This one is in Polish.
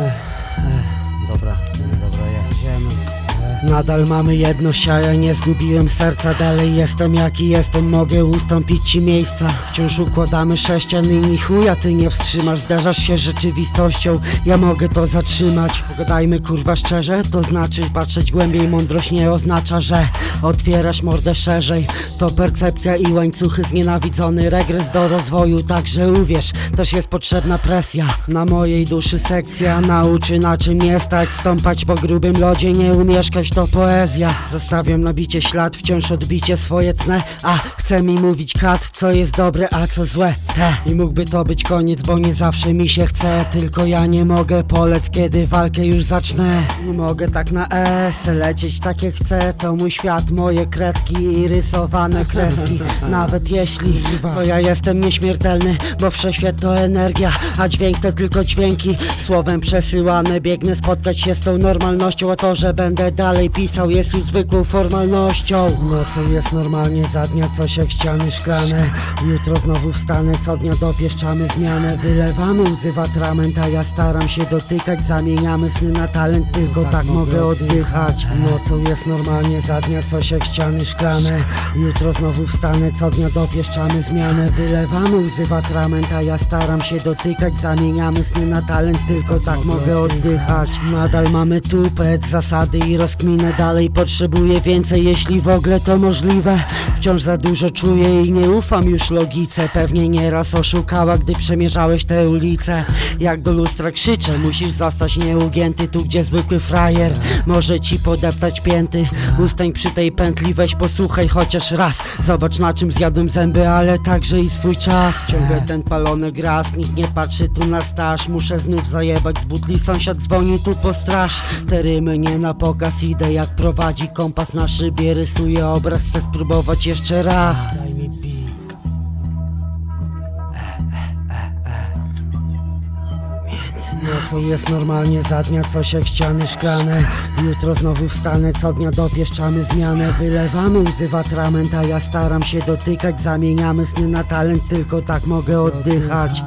Yeah. Nadal mamy jedność, a ja nie zgubiłem serca. Dalej jestem jaki jestem, mogę ustąpić ci miejsca. Wciąż układamy sześcian i chuja ty nie wstrzymasz. Zdarzasz się z rzeczywistością, ja mogę to zatrzymać. Pogadajmy kurwa szczerze, to znaczy patrzeć głębiej. Mądrość nie oznacza, że otwierasz mordę szerzej. To percepcja i łańcuchy znienawidzony. Regres do rozwoju Także uwierz, też jest potrzebna presja. Na mojej duszy sekcja nauczy na czym nie stać Stąpać po grubym lodzie, nie umieszkać to poezja? Zostawiam na bicie ślad, wciąż odbicie swoje tnę A chce mi mówić kat, co jest dobre, a co złe. Te. I mógłby to być koniec, bo nie zawsze mi się chce. Tylko ja nie mogę polec, kiedy walkę już zacznę. Nie mogę tak na S lecieć tak jak chcę. To mój świat, moje kredki i rysowane kreski. Nawet jeśli to ja jestem nieśmiertelny Bo wszechświat to energia, a dźwięk to tylko dźwięki. Słowem przesyłane, biegnę spotkać się z tą normalnością A to, że będę dalej pisał jest już zwykłą formalnością. Nocą jest normalnie za dnia coś jak ściany szklane. Jutro znowu wstanę, co dnia dopieszczamy zmianę. Wylewamy łzy w atrament, a ja staram się dotykać. Zamieniamy sny na talent, tylko tak mogę oddychać. Nocą jest normalnie za dnia coś jak ściany szklane. Jutro znowu wstanę, co dnia dopieszczamy zmianę. Wylewamy łzy w atrament, a ja staram się dotykać. Zamieniamy sny na talent, tylko tak mogę oddychać. Nadal mamy tupet, zasady i rozkminę Dalej potrzebuję więcej, jeśli w ogóle to możliwe. Wciąż za dużo czuję i nie ufam już logice. Pewnie nieraz oszukała, gdy przemierzałeś te ulice. Jak do lustra krzyczę, musisz zostać nieugięty Tu gdzie zwykły frajer może ci podeptać pięty. Ustań przy tej pętli, weź posłuchaj chociaż raz. Zobacz na czym zjadłem zęby, ale także i swój czas. Ciągle ten palony gras, nikt nie patrzy tu na staż. Muszę znów zajebać z butli, sąsiad dzwoni tu po straż. Te rymy nie na pokaz, idę jak prowadzi kompas na szybie Rysuję obraz, chcę spróbować jeszcze raz. Daj mi beat. Nocą jest normalnie za dnia coś jak ściany szklane. Jutro znowu wstanę, co dnia dopieszczamy zmianę. Wylewamy łzy w atrament, a ja staram się dotykać. Zamieniamy sny na talent, tylko tak mogę oddychać